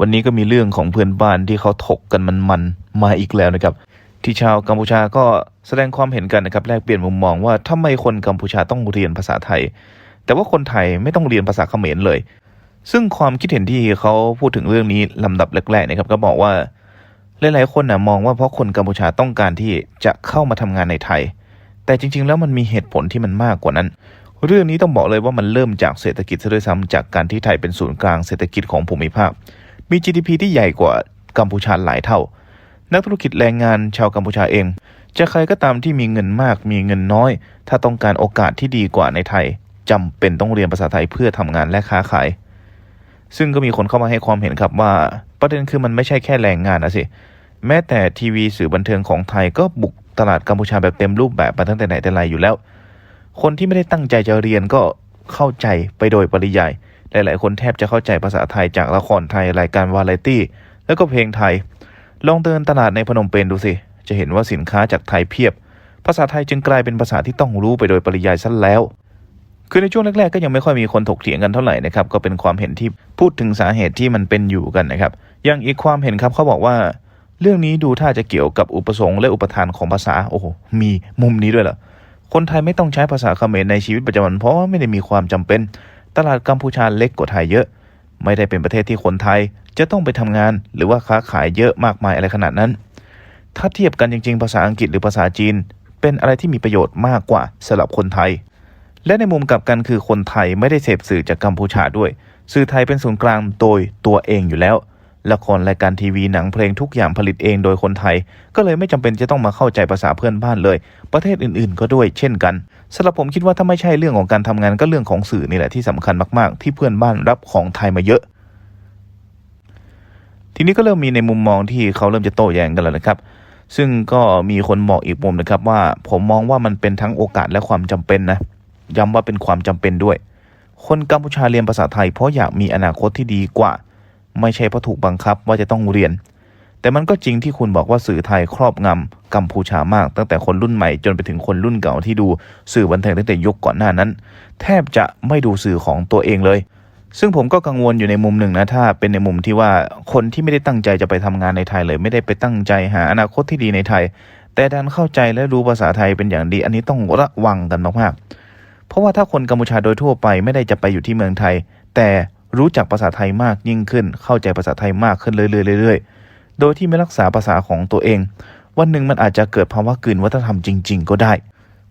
วันนี้ก็มีเรื่องของเพื่อนบ้านที่เขาถกกันมันๆมาอีกแล้วนะครับ ที่ชาวกัมพูชาก็แสดงความเห็นกันนะครับแลกเปลี่ยนมุมมองว่าทำไมคนกัมพูชาต้องเรียนภาษาไทย แต่ว่าคนไทยไม่ต้องเรียนภาษาเขมรเลย ซึ่งความคิดเห็นที่เขาพูดถึงเรื่องนี้ลำดับแรกๆนะครับ ก็บอกว่าหลายๆคนนะมองว่าเพราะคนกัมพูชาต้องการที่จะเข้ามาทำงานในไทย แต่จริง ๆ แล้วมันมีเหตุผลที่มันมากกว่านั้น เรื่องนี้ต้องบอกเลยว่ามันเริ่มจากเศรษฐกิจซะด้วยซ้ำจากการที่ไทยเป็นศูนย์กลางเศรษฐกิจของภูมิภาค มี GDP ที่ใหญ่กว่ากัมพูชาหลายเท่า นักธุรกิจแรงงานชาวกัมพูชาเอง จะใครก็ตามที่มีเงินมากมีเงินน้อย ถ้าต้องการโอกาสที่ดีกว่าในไทยจำเป็นต้องเรียนภาษาไทยเพื่อทำงานและค้าขาย ซึ่งก็มีคนเข้ามาให้ความเห็นครับว่า ประเด็นคือมันไม่ใช่แค่แรงงานนะสิแม้แต่ทีวีสื่อบันเทิงของไทยก็บุกตลาดกัมพูชาแบบเต็มรูปแบบมาตั้งแต่ไหนแต่ไรอยู่แล้ว คนที่ไม่ได้ตั้งใจจะเรียนก็เข้าใจไปโดยปริยาย หลายๆ คนแทบจะเข้าใจภาษาไทยจากละครไทยรายการวาไรตี้ แล้วก็เพลงไทย ลองเดินตลาดในพนมเปญดูสิ จะเห็นว่าสินค้าจากไทยเพียบ ภาษาไทยจึงกลายเป็นภาษาที่ต้องรู้ไปโดยปริยายซะแล้ว คือในช่วงแรกๆ ก็ยังไม่ค่อยมีคนถกเถียงกันเท่าไหร่นะครับ ก็เป็นความเห็นที่พูดถึงสาเหตุที่มันเป็นอยู่กันนะครับ อย่างอีกความเห็นครับเขาบอกว่า เรื่องนี้ดูท่าจะเกี่ยวกับอุปสงค์และอุปทานของภาษา โอ้โห มีมุมนี้ด้วยเหรอ คนไทยไม่ต้องใช้ภาษาเขมรในชีวิตประจำวันเพราะว่าไม่ได้มีความจำเป็น ตลาดกัมพูชาเล็กกว่าไทยเยอะ ไม่ได้เป็นประเทศที่คนไทยจะต้องไปทำงานหรือว่าค้าขายเยอะมากมายอะไรขนาดนั้น ถ้าเทียบกันจริง ๆ ภาษาอังกฤษหรือภาษาจีน เป็นอะไรที่มีประโยชน์มากกว่าสำหรับคนไทย และในมุมกลับกันคือคนไทยไม่ได้เสพสื่อจากกัมพูชาด้วย สื่อไทยเป็นศูนย์กลางโดยตัวเองอยู่แล้วละครรายการทีวีหนังเพลงทุกอย่างผลิตเองโดยคนไทย ก็เลยไม่จำเป็นจะต้องมาเข้าใจภาษาเพื่อนบ้านเลย ประเทศอื่นๆ ก็ด้วยเช่นกัน สำหรับผมคิดว่าถ้าไม่ใช่เรื่องของการทำงานก็เรื่องของสื่อนี่แหละที่สำคัญมาก ๆ ที่เพื่อนบ้านรับของไทยมาเยอะ ทีนี้ก็เริ่มมีในมุมมองที่เขาเริ่มจะโต้แย้งกันแล้วนะครับ ซึ่งก็มีคนบอกอีกมุมนะครับว่าผมมองว่ามันเป็นทั้งโอกาสและความจำเป็นนะย้ำว่าเป็นความจำเป็นด้วย คนกัมพูชาเรียนภาษาไทยเพราะอยากมีอนาคตที่ดีกว่า ไม่ใช่เพราะถูกบังคับว่าจะต้องเรียน แต่มันก็จริงที่คุณบอกว่าสื่อไทยครอบงำกัมพูชามาก ตั้งแต่คนรุ่นใหม่จนไปถึงคนรุ่นเก่าที่ดูสื่อบันเทิงตั้งแต่ยุคก่อนหน้านั้น แทบจะไม่ดูสื่อของตัวเองเลย ซึ่งผมก็กังวลอยู่ในมุมหนึ่งนะถ้าเป็นในมุมที่ว่าคนที่ไม่ได้ตั้งใจจะไปทำงานในไทยเลย ไม่ได้ไปตั้งใจหาอนาคตที่ดีในไทย แต่ดันเข้าใจและรู้ภาษาไทยเป็นอย่างดี อันนี้ต้องระวังกันมากๆเพราะว่าถ้าคนกัมพูชาโดยทั่วไปไม่ได้จะไปอยู่ที่เมืองไทย แต่รู้จักภาษาไทยมากยิ่งขึ้น เข้าใจภาษาไทยมากขึ้นเรื่อยๆเรื่อยๆ โดยที่ไม่รักษาภาษาของตัวเอง วันหนึ่งมันอาจจะเกิดภาวะกลืนวัฒนธรรมจริง ๆ ก็ได้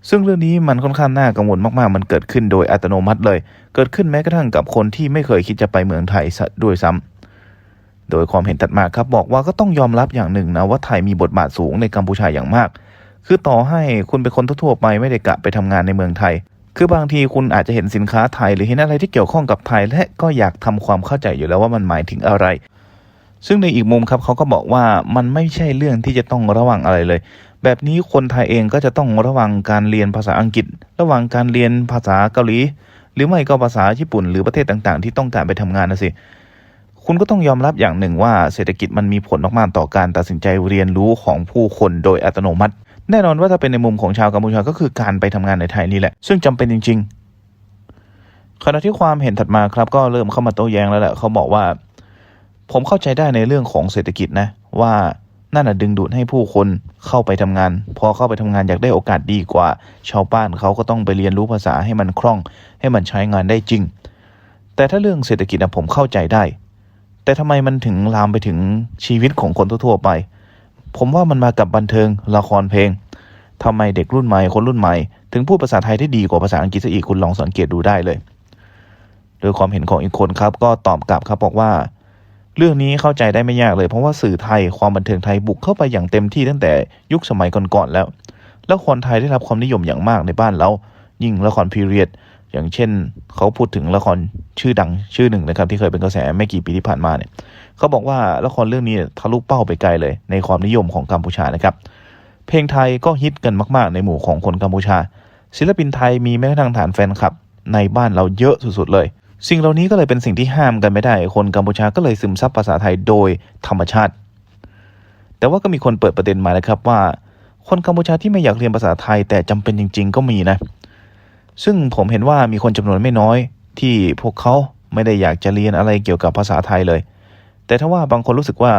ซึ่งเรื่องนี้มันค่อนข้างน่ากังวลมากๆ มันเกิดขึ้นโดยอัตโนมัติเลย เกิดขึ้นแม้กระทั่งกับคนที่ไม่เคยคิดจะไปเมืองไทยซะด้วยซ้ำโดยความเห็นถัดมาครับบอกว่าก็ต้องยอมรับอย่างหนึ่งนะว่าไทยมีบทบาทสูงในกัมพูชาอย่างมาก คือต่อให้คุณเป็นคนทั่วๆไปไม่ได้กะไปทำงานในเมืองไทยคือบางทีคุณอาจจะเห็นสินค้าไทยหรือเห็นอะไรที่เกี่ยวข้องกับไทยและก็อยากทำความเข้าใจอยู่แล้วว่ามันหมายถึงอะไร ซึ่งในอีกมุมครับเขาก็บอกว่ามันไม่ใช่เรื่องที่จะต้องระวังอะไรเลย แบบนี้คนไทยเองก็จะต้องระวังการเรียนภาษาอังกฤษ ระวังการเรียนภาษาเกาหลี หรือไม่ก็ภาษาญี่ปุ่น หรือประเทศต่างๆ ที่ต้องการไปทำงานนะสิคุณก็ต้องยอมรับอย่างหนึ่งว่าเศรษฐกิจมันมีผลมากๆต่อการตัดสินใจเรียนรู้ของผู้คนโดยอัตโนมัติ แน่นอนว่าถ้าเป็นในมุมของชาวกัมพูชาก็คือการไปทำงานในไทยนี่แหละ ซึ่งจำเป็นจริง ๆ ขณะที่ความเห็นถัดมาครับก็เริ่มเข้ามาโต้แย้งแล้วแหละเขาบอกว่า ผมเข้าใจได้ในเรื่องของเศรษฐกิจนะว่านั่นน่ะดึงดูดให้ผู้คนเข้าไปทำงาน พอเข้าไปทำงานอยากได้โอกาสดีกว่า ชาวบ้านเขาก็ต้องไปเรียนรู้ภาษาให้มันคล่อง ให้มันใช้งานได้จริง แต่ถ้าเรื่องเศรษฐกิจนะผมเข้าใจได้ แต่ทำไมมันถึงลามไปถึงชีวิตของคนทั่ว ๆ ไป ผมว่ามันมากับบันเทิงละครเพลงทำไมเด็กรุ่นใหม่คนรุ่นใหม่ ถึงพูดภาษาไทยได้ดีกว่าภาษาอังกฤษซะอีกคุณลองสังเกตดูได้เลย โดยความเห็นของอีกคนครับ ก็ตอบกลับครับบอกว่า เรื่องนี้เข้าใจได้ไม่ยากเลย เพราะว่าสื่อไทยความบันเทิงไทยบุกเข้าไปอย่างเต็มที่ตั้งแต่ยุคสมัยก่อนๆแล้ว และครไทยได้รับความนิยมอย่างมากในบ้านเรายิ่งละครพีเรียด อย่างเช่น เขาพูดถึงละครชื่อดังชื่อหนึ่งนะครับ ที่เคยเป็นกระแสไม่กี่ปีที่ผ่านมาเนี่ยเขาบอกว่าละครเรื่องนี้ทะลุเป้าไปไกลเลย ในความนิยมของกัมพูชานะครับ เพลงไทยก็ฮิตกันมากๆ ในหมู่ของคนกัมพูชา ศิลปินไทยมีแม้กระทั่งฐานแฟนคลับ ในบ้านเราเยอะสุดๆเลย สิ่งเหล่านี้ก็เลยเป็นสิ่งที่ห้ามกันไม่ได้ คนกัมพูชาก็เลยซึมซับภาษาไทยโดยธรรมชาติ แต่ว่าก็มีคนเปิดประเด็นมานะครับว่า คนกัมพูชาที่ไม่อยากเรียนภาษาไทยแต่จำเป็นจริง ๆ ก็มีนะ ซึ่งผมเห็นว่ามีคนจำนวนไม่น้อย ที่พวกเขาไม่ได้อยากจะเรียนอะไรเกี่ยวกับภาษาไทยเลย แต่ถ้าว่าบางคนรู้สึกว่า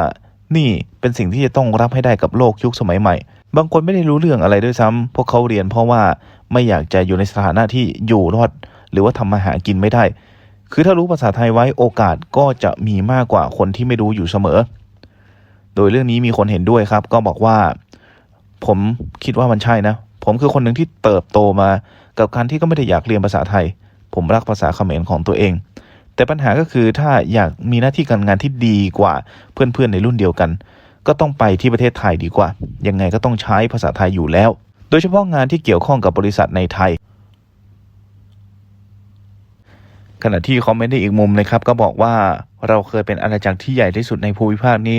นี่เป็นสิ่งที่จะต้องรับให้ได้กับโลกยุคสมัยใหม่ บางคนไม่ได้รู้เรื่องอะไรด้วยซ้ำพวกเขาเรียนเพราะว่าไม่อยากจะอยู่ในสถานะที่อยู่รอด หรือว่าทำมาหากินไม่ได้ คือถ้ารู้ภาษาไทยไว้โอกาสก็จะมีมากกว่าคนที่ไม่รู้อยู่เสมอ โดยเรื่องนี้มีคนเห็นด้วยครับ ก็บอกว่า ผมคิดว่ามันใช่นะ ผมคือคนหนึ่งที่เติบโตมา กับการที่ก็ไม่ได้อยากเรียนภาษาไทย ผมรักภาษาเขมรของตัวเอง แต่ปัญหาก็คือถ้าอยากมีหน้าที่การงานที่ดีกว่าเพื่อนๆในรุ่นเดียวกัน ก็ต้องไปที่ประเทศไทยดีกว่า ยังไงก็ต้องใช้ภาษาไทยอยู่แล้ว โดยเฉพาะงานที่เกี่ยวข้องกับบริษัทในไทย ขณะที่คอมเมนต์ในอีกมุมนะครับก็บอกว่าเราเคยเป็นอาณาจักรที่ใหญ่ที่สุดในภูมิภาคนี้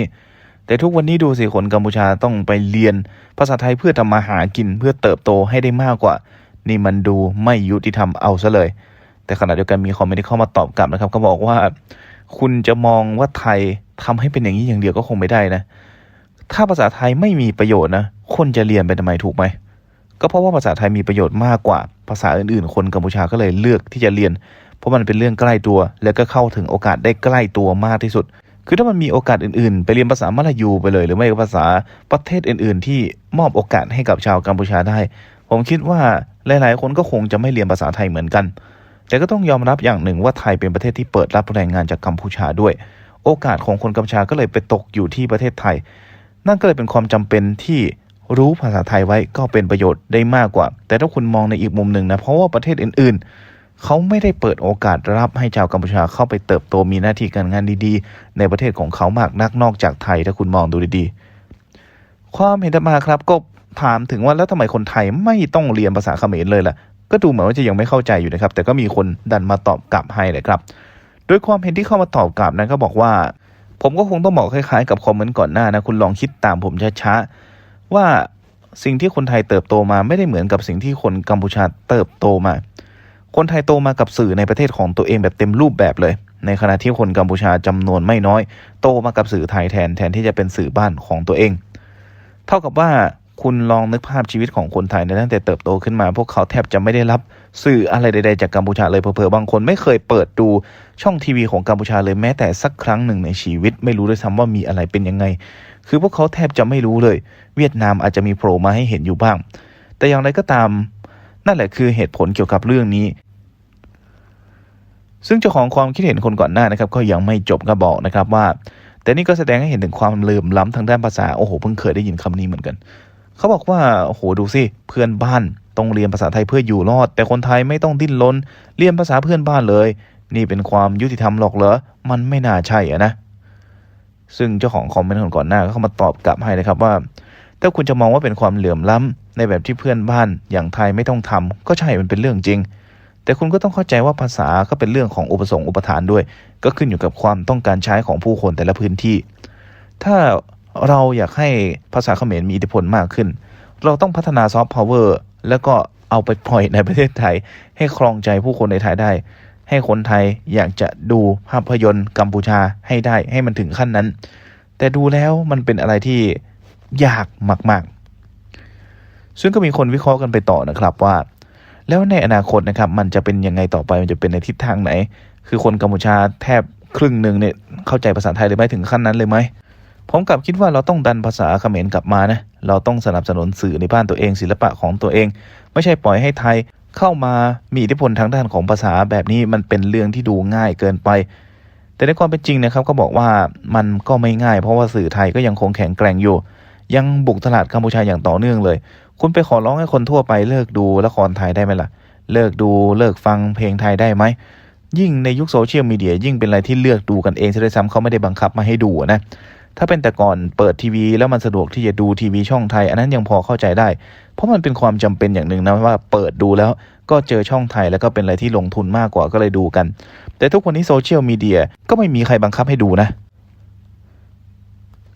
แต่ทุกวันนี้ดูสิคนกัมพูชาต้องไปเรียน ภาษาไทยเพื่อทำมาหากินเพื่อเติบโตให้ได้มากกว่า นี่มันดูไม่ยุติธรรมเอาซะเลย แต่ขณะเดียวกันมีคอมเมนต์ที่เข้ามาตอบกลับนะครับ ก็บอกว่า คุณจะมองว่าไทยทำให้เป็นอย่างนี้อย่างเดียวก็คงไม่ได้นะ ถ้าภาษาไทยไม่มีประโยชน์นะคนจะเรียนไปทำไมถูกไหมก็เพราะว่าภาษาไทยมีประโยชน์มากกว่าภาษาอื่นๆ คนกัมพูชาก็เลยเลือกที่จะเรียน เพราะมันเป็นเรื่องใกล้ตัว แล้วก็เข้าถึงโอกาสได้ใกล้ตัวมากที่สุด คือถ้ามันมีโอกาสอื่นๆ ไปเรียนภาษามาลายูไปเลย หรือไม่ก็ภาษาประเทศอื่น ๆ ที่มอบโอกาสให้กับชาวกัมพูชาได้ ผมคิดว่าหลายๆ คนก็คงจะไม่เรียนภาษาไทยเหมือนกัน แต่ก็ต้องยอมรับอย่างหนึ่งว่าไทยเป็นประเทศที่เปิดรับแรงงานจากกัมพูชาด้วย โอกาสของคนกัมพูชาก็เลยไปตกอยู่ที่ประเทศไทย นั่นก็เลยเป็นความจำเป็นที่รู้ภาษาไทยไว้ก็เป็นประโยชน์ได้มากกว่า แต่ถ้าคุณมองในอีกมุมหนึ่งนะ เพราะว่าประเทศอื่นๆ เขาไม่ได้เปิดโอกาสรับให้ชาวกัมพูชาเข้าไปเติบโตมีหน้าที่การงานดีๆ ในประเทศของเขามากนักนอกจากไทยถ้าคุณมองดูดีๆ ความเห็นต่อมาครับก็ถามถึงว่าแล้วทำไมคนไทยไม่ต้องเรียนภาษาเขมรเลยล่ะ ก็ดูเหมือนว่าจะยังไม่เข้าใจอยู่นะครับ แต่ก็มีคนดันมาตอบกลับให้เลยครับ โดยความเห็นที่เข้ามาตอบกลับนั้นก็บอกว่า ผมก็คงต้องบอกคล้ายๆ กับคอมเมนต์ก่อนหน้านะคุณลองคิดตามผมช้าๆว่าสิ่งที่คนไทยเติบโตมาไม่ได้เหมือนกับสิ่งที่คนกัมพูชาเติบโตมา คนไทยโตมากับสื่อในประเทศของตัวเองแบบเต็มรูปแบบเลย ในขณะที่คนกัมพูชาจำนวนไม่น้อย โตมากับสื่อไทยแทนแทนที่จะเป็นสื่อบ้านของตัวเอง เท่ากับว่าคุณลองนึกภาพชีวิตของคนไทยในตั้งแต่เติบโตขึ้นมา พวกเขาแทบจะไม่ได้รับสื่ออะไรใดๆจากกัมพูชาเลยเผลอๆบางคนไม่เคยเปิดดูช่องทีวีของกัมพูชาเลยแม้แต่สักครั้งหนึ่งในชีวิต ไม่รู้ด้วยซ้ำว่ามีอะไรเป็นยังไง คือพวกเขาแทบจะไม่รู้เลย เวียดนามอาจจะมีโผล่มาให้เห็นอยู่บ้าง แต่อย่างไรก็ตาม นั่นแหละคือเหตุผลเกี่ยวกับเรื่องนี้ ซึ่งเจ้าของความคิดเห็นคนก่อนหน้านะครับ ก็ยังไม่จบก็บอกนะครับว่า แต่นี่ก็แสดงให้เห็นถึงความเหลื่อมล้ำทางด้านภาษาโอ้โหเพิ่งเคยได้ยินคำนี้เหมือนกัน เขาบอกว่าโอ้โหดูสิเพื่อนบ้านต้องเรียนภาษาไทยเพื่ออยู่รอด แต่คนไทยไม่ต้องดิ้นรนเรียนภาษาเพื่อนบ้านเลย นี่เป็นความยุติธรรมหรอกเหรอมันไม่น่าใช่อะนะซึ่งเจ้าของคอมเมนต์คนก่อนหน้าก็เข้ามาตอบกลับให้นะครับว่า ถ้าคุณจะมองว่าเป็นความเหลื่อมล้ำ ในแบบที่เพื่อนบ้านอย่างไทยไม่ต้องทำก็ใช่มันเป็นเรื่องจริง แต่คุณก็ต้องเข้าใจว่าภาษาก็เป็นเรื่องของอุปสงค์อุปทานด้วย ก็ขึ้นอยู่กับความต้องการใช้ของผู้คนแต่ละพื้นที่ ถ้าเราอยากให้ภาษาเขมรมีอิทธิพลมากขึ้น เราต้องพัฒนาซอฟต์พาวเวอร์แล้วก็เอาไปปล่อยในประเทศไทย ให้ครองใจผู้คนในไทยได้ ให้คนไทยอยากจะดูภาพยนตร์กัมพูชาให้ได้ให้มันถึงขั้นนั้น แต่ดูแล้วมันเป็นอะไรที่ยากมาก ๆ ซึ่งก็มีคนวิเคราะห์กันไปต่อนะครับว่า แล้วในอนาคตนะครับมันจะเป็นยังไงต่อไปมันจะเป็นในทิศทางไหน คือคนกัมพูชาแทบครึ่งหนึ่งเนี่ยเข้าใจภาษาไทยเลยไหมถึงขั้นนั้นเลยไหมผมกลับคิดว่าเราต้องดันภาษาเขมรกลับมานะเราต้องสนับสนุนสื่อในบ้านตัวเองศิลปะของตัวเอง ไม่ใช่ปล่อยให้ไทยเข้ามามีอิทธิพลทางด้านของภาษาแบบนี้มันเป็นเรื่องที่ดูง่ายเกินไป แต่ในความเป็นจริงนะครับก็บอกว่ามันก็ไม่ง่าย เพราะว่าสื่อไทยก็ยังคงแข็งแกร่งอยู่ ยังบุกตลาดกัมพูชาอย่างต่อเนื่องเลย คุณไปขอร้องให้คนทั่วไปเลิกดูละครไทยได้ไหมล่ะ เลิกดูเลิกฟังเพลงไทยได้ไหม ยิ่งในยุคโซเชียลมีเดียยิ่งเป็นอะไรที่เลือกดูกันเองซะด้วยซ้ำเขาไม่ได้บังคับมาให้ดูนะ ถ้าเป็นแต่ก่อนเปิดทีวีแล้วมันสะดวกที่จะดูทีวีช่องไทย อันนั้นยังพอเข้าใจได้ เพราะมันเป็นความจำเป็นอย่างหนึ่งนะว่าเปิดดูแล้วก็เจอช่องไทยแล้วก็เป็นอะไรที่ลงทุนมากกว่าก็เลยดูกัน แต่ทุกวันนี้โซเชียลมีเดียก็ไม่มีใครบังคับให้ดูนะ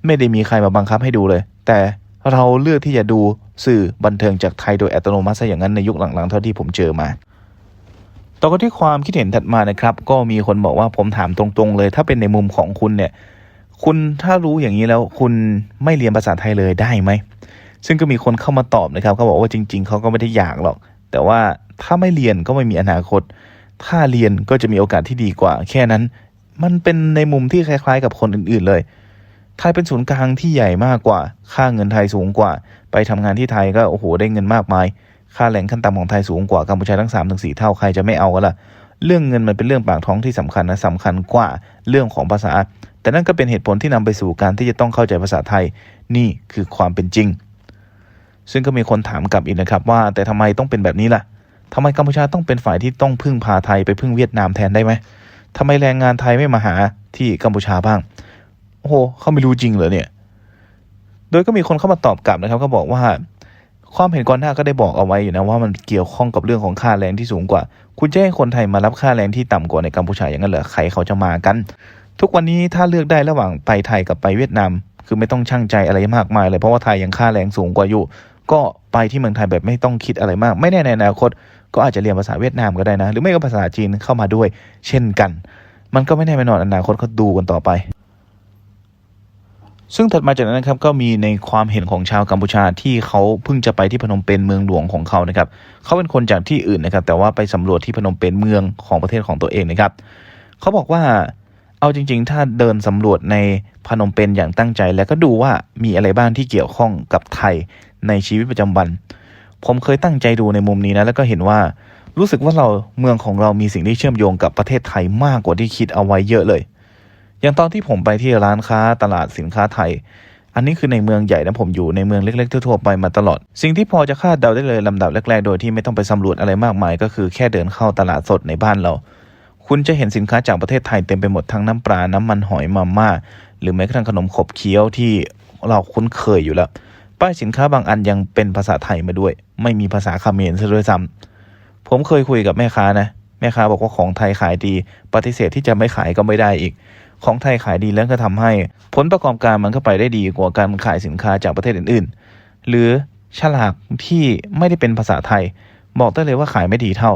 ไม่ได้มีใครมาบังคับให้ดูเลย แต่เราเลือกที่จะดู สื่อบันเทิงจากไทยโดยอัตโนมัติซะอย่างนั้นในยุคหลังๆ เท่าที่ผมเจอมา ต่อกันที่ความคิดเห็นถัดมานะครับ ก็มีคนบอกว่าผมถามตรงๆ เลย ถ้าเป็นในมุมของคุณเนี่ย คุณถ้ารู้อย่างนี้แล้วคุณไม่เรียนภาษาไทยเลยได้ไหม ซึ่งก็มีคนเข้ามาตอบนะครับเขาบอกว่าจริง ๆเขาก็ไม่ได้อยากหรอก แต่ว่าถ้าไม่เรียนก็ไม่มีอนาคต ถ้าเรียนก็จะมีโอกาสที่ดีกว่า แค่นั้น มันเป็นในมุมที่คล้าย ๆ กับคนอื่น ๆเลย ไทยเป็นศูนย์กลางที่ใหญ่มากกว่า ค่าเงินไทยสูงกว่า ไปทำงานที่ไทยก็โอ้โหได้เงินมากมาย ค่าแรงขั้นต่ำของไทยสูงกว่ากัมพูชาทั้ง3ามถึงสเท่าใครจะไม่เอากันล่ะ เรื่องเงินมันเป็นเรื่องปากท้องที่สำคัญนะสำคัญกว่าเรื่องของภาษา แต่นั่นก็เป็นเหตุผลที่นำไปสู่การที่จะต้องเข้าใจภาษาไทย นี่คือความเป็นจริง ซึ่งก็มีคนถามกลับอีกนะครับว่า แต่ทำไมต้องเป็นแบบนี้ล่ะทำไมกัมพูชาต้องเป็นฝ่ายที่ต้องพึ่งพาไทยไปพึ่งเวียดนามแทนได้ไหมทำไมแรงงานไทยไม่มาหาที่กัมพูชาบ้าง โอ้โหเขาไม่รู้จริงเหรอเนี่ย โดยก็มีคนเข้ามาตอบกลับนะครับ ก็บอกว่าความเห็นก่อนหน้าก็ได้บอกเอาไว้อยู่นะว่ามันเกี่ยวข้องกับเรื่องของค่าแรงที่สูงกว่า คุณจะให้คนไทยมารับค่าแรงที่ต่ำกว่าในกัมพูชาอย่างนั้นเหรอใครเขาจะมากัน ทุกวันนี้ถ้าเลือกได้ระหว่างไปไทยกับไปเวียดนามคือไม่ต้องช่างใจอะไรมากมายเลยเพราะว่าไทยยังค่าแรงสูงกว่าอยู่ ก็ไปที่เมืองไทยแบบไม่ต้องคิดอะไรมาก ไม่แน่ในอนาคต ก็อาจจะเรียนภาษาเวียดนามก็ได้นะ หรือไม่ก็ภาษาจีนเข้ามาด้วย เช่นกัน มันก็ไม่แน่ไม่นอนอนาคตก็ดูกันต่อไป ซึ่งถัดมาจากนั้นนะครับก็มีในความเห็นของชาวกัมพูชาที่เขาเพิ่งจะไปที่พนมเปญเมืองหลวงของเขานะครับเขาเป็นคนจากที่อื่นนะครับ แต่ว่าไปสำรวจที่พนมเปญเมืองของประเทศของตัวเองนะครับเขาบอกว่าเอาจริง ๆ ถ้าเดินสำรวจในพนมเปญอย่างตั้งใจ แล้วก็ดูว่ามีอะไรบ้างที่เกี่ยวข้องกับไทยในชีวิตประจำวัน ผมเคยตั้งใจดูในมุมนี้นะแล้วก็เห็นว่ารู้สึกว่าเราเมืองของเรามีสิ่งที่เชื่อมโยงกับประเทศไทยมากกว่าที่คิดเอาไว้เยอะเลย อย่างตอนที่ผมไปที่ร้านค้าตลาดสินค้าไทย อันนี้คือในเมืองใหญ่นะผมอยู่ในเมืองเล็ก ๆ ทั่วๆไปมาตลอด สิ่งที่พอจะคาดเดาได้เลยลำดับแรกๆ โดยที่ไม่ต้องไปสำรวจอะไรมากมาย ก็คือแค่เดินเข้าตลาดสดในบ้านเรา คุณจะเห็นสินค้าจากประเทศไทยเต็มไปหมดทั้งน้ำปลา น้ำมันหอยมาม่า หรือแม้กระทั่งขนมขบเคี้ยวที่เราคุ้นเคยอยู่แล้ว ป้ายสินค้าบางอันยังเป็นภาษาไทยมาด้วย ไม่มีภาษาคาเมรซะด้วยซ้ำผมเคยคุยกับแม่ค้านะ แม่ค้าบอกว่าของไทยขายดี ปฏิเสธที่จะไม่ขายก็ไม่ได้อีก ของไทยขายดีแล้วก็ทำให้ ผลประกอบการมันก็ไปได้ดีกว่าการขายสินค้าจากประเทศอื่นๆ หรือฉลากที่ไม่ได้เป็นภาษาไทย บอกได้เลยว่าขายไม่ดีเท่า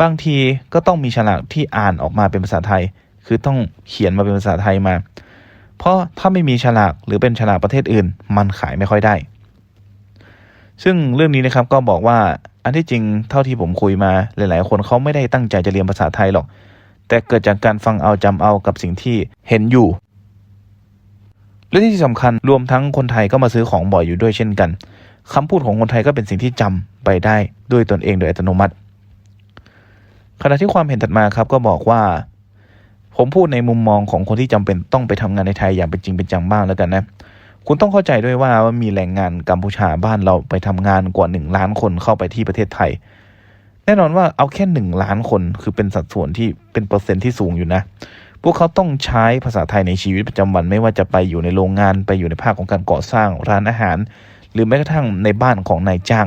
บางทีก็ต้องมีฉลากที่อ่านออกมาเป็นภาษาไทย คือต้องเขียนมาเป็นภาษาไทยมา เพราะถ้าไม่มีฉลากหรือเป็นฉลากประเทศอื่น มันขายไม่ค่อยได้ ซึ่งเรื่องนี้นะครับก็บอกว่าอันที่จริงเท่าที่ผมคุยมาหลาย ๆ คนเขาไม่ได้ตั้งใจจะเรียนภาษาไทยหรอก แต่เกิดจากการฟังเอาจำเอากับสิ่งที่เห็นอยู่ และที่สำคัญรวมทั้งคนไทยก็มาซื้อของบ่อยอยู่ด้วยเช่นกันคำพูดของคนไทยก็เป็นสิ่งที่จำไปได้ด้วยตนเองโดยอัตโนมัติ ขณะที่ความเห็นถัดมาครับก็บอกว่า ผมพูดในมุมมองของคนที่จำเป็นต้องไปทำงานในไทยอย่างเป็นจริงเป็นจังบ้างแล้วกันนะคุณต้องเข้าใจด้วยว่ามีแรงงานกัมพูชาบ้านเราไปทำงานกว่าหนึ่งล้านคนเข้าไปที่ประเทศไทย แน่นอนว่าเอาแค่หนึ่งล้านคนคือเป็นสัดส่วนที่เป็นเปอร์เซ็นต์ที่สูงอยู่นะ พวกเขาต้องใช้ภาษาไทยในชีวิตประจำวันไม่ว่าจะไปอยู่ในโรงงานไปอยู่ในภาคของการก่อสร้างร้านอาหาร หรือแม้กระทั่งในบ้านของนายจ้าง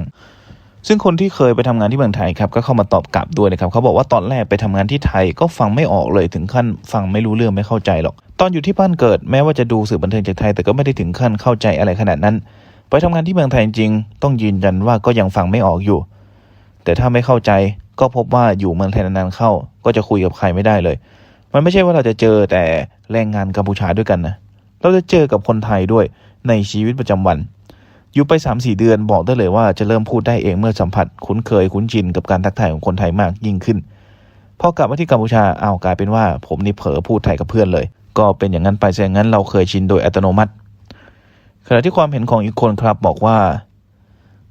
ซึ่งคนที่เคยไปทำงานที่เมืองไทยครับก็เข้ามาตอบกลับด้วยนะครับเขาบอกว่าตอนแรกไปทำงานที่ไทยก็ฟังไม่ออกเลยถึงขั้นฟังไม่รู้เรื่องไม่เข้าใจหรอก ตอนอยู่ที่บ้านเกิดแม้ว่าจะดูสื่อบันเทิงจากไทยแต่ก็ไม่ได้ถึงขั้นเข้าใจอะไรขนาดนั้น ไปทำงานที่เมืองไทยจริงต้องยืนยันว่าก็ยังฟังไม่ออกอยู่ แต่ถ้าไม่เข้าใจก็พบว่าอยู่เมืองไทยนานๆเข้า ก็จะคุยกับใครไม่ได้เลย มันไม่ใช่ว่าเราจะเจอแต่แรงงานกัมพูชาด้วยกันนะ เราจะเจอกับคนไทยด้วยในชีวิตประจำวัน อยู่ไป 3 4 เดือนบอกได้เลยว่าจะเริ่มพูดได้เองเมื่อสัมผัส คุ้นเคยคุ้นชินกับการทักทายของคนไทยมากยิ่งขึ้น พอกลับมาที่กัมพูชาอ้าวกลายเป็นว่า ผมนี่เผลอพูดไทยกับเพื่อนเลย ก็เป็นอย่างนั้นไปซะอย่างนั้นเราเคยชินโดยอัตโนมัติ ขณะที่ความเห็นของอีกคนครับบอกว่า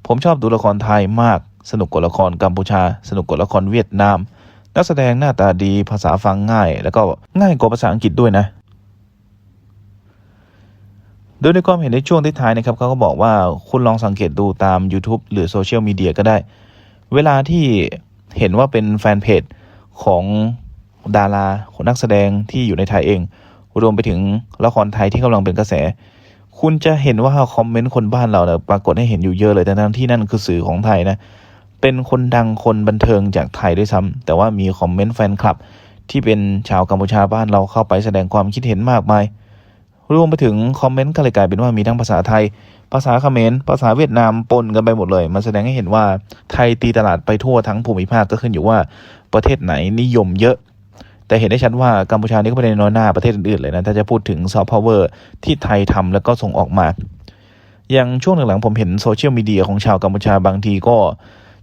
ผมชอบดูละครไทยมาก สนุกกว่าละครกัมพูชา สนุกกว่าละครเวียดนาม นักแสดงหน้าตาดีภาษาฟังง่าย แล้วก็ง่ายกว่าภาษาอังกฤษด้วยนะ โดยในความเห็นในช่วงท้ายๆนะครับเขาก็บอกว่าคุณลองสังเกตดูตาม YouTube หรือโซเชียลมีเดียก็ได้ เวลาที่เห็นว่าเป็นแฟนเพจของดาราของนักแสดงที่อยู่ในไทยเอง รวมไปถึงละครไทยที่กำลังเป็นกระแส คุณจะเห็นว่าคอมเมนต์คนบ้านเราเนี่ยปรากฏให้เห็นอยู่เยอะเลยแต่ทั้งที่นั่นคือสื่อของไทยนะ เป็นคนดังคนบันเทิงจากไทยด้วยซ้ำแต่ว่ามีคอมเมนต์แฟนคลับ ที่เป็นชาวกัมพูชาบ้านเราเข้าไปแสดงความคิดเห็นมากมาย รวมไปถึงคอมเมนต์ก็เลยกลายเป็นว่ามีทั้งภาษาไทย ภาษาเขมร ภาษาเวียดนามปนกันไปหมดเลย มันแสดงให้เห็นว่าไทยตีตลาดไปทั่วทั้งภูมิภาคก็ขึ้นอยู่ว่าประเทศไหนนิยมเยอะ แต่เห็นได้ชัดว่ากัมพูชานี่ก็ไม่ได้น้อยหน้าประเทศอื่นๆเลยนะถ้าจะพูดถึงซอฟต์พาวเวอร์ที่ไทยทำแล้วก็ส่งออกมาอย่างช่วงหลังๆผมเห็นโซเชียลมีเดียของชาวกัมพูชาบางทีก็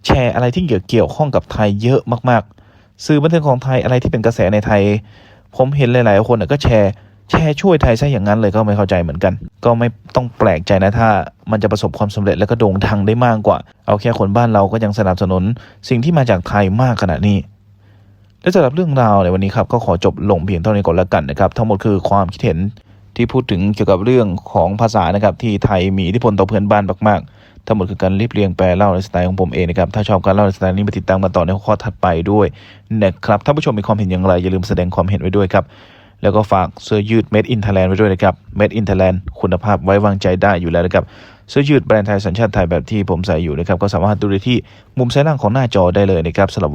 แชร์อะไรที่เกี่ยวเกี่ยวข้องกับไทยเยอะมากๆ สื่อบันเทิงของไทยอะไรที่เป็นกระแสในไทย ผมเห็นหลายๆคนก็แชร์แชร์ช่วยไทยซะอย่างนั้นเลยก็ไม่เข้าใจเหมือนกัน ก็ไม่ต้องแปลกใจนะถ้า มันจะประสบความสำเร็จและก็โด่งดังได้มากกว่า เอาแค่คนบ้านเราก็ยังสนับสนุน สิ่งที่มาจากไทยมากขนาดนี้ และสำหรับเรื่องราวในวันนี้ครับก็ขอจบลงเพียงเท่านี้ก่อนแล้วกันนะครับทั้งหมดคือความคิดเห็นที่พูดถึงเกี่ยวกับเรื่องของภาษานะครับที่ไทยมีอิทธิพลต่อเพื่อนบ้านมากๆ ทั้งหมดคือการรีบเรียงแปลเล่าในสไตล์ของผมเองนะครับ ถ้าชอบการเล่าในสไตล์นี้มาติดตามมาต่อในข้อถัดไปด้วยนะครับ ถ้าผู้ชมมีความเห็นอย่างไร อย่าลืมแสดงความเห็นไว้ด้วยครับ แล้วก็ฝากเสื้อยืด Made in Thailand ไว้ด้วยนะครับ Made in Thailand คุณภาพไว้วางใจได้อยู่แล้วนะครับเสื้อยืดแบรนด์ไทยสัญชาติไทยแบบที่ผมใส่อยู่นะครับ ก็สามารถดูได้ที่มุมซ้ายล่างของหน้าจอได้เลยนะครับสำหรับวัน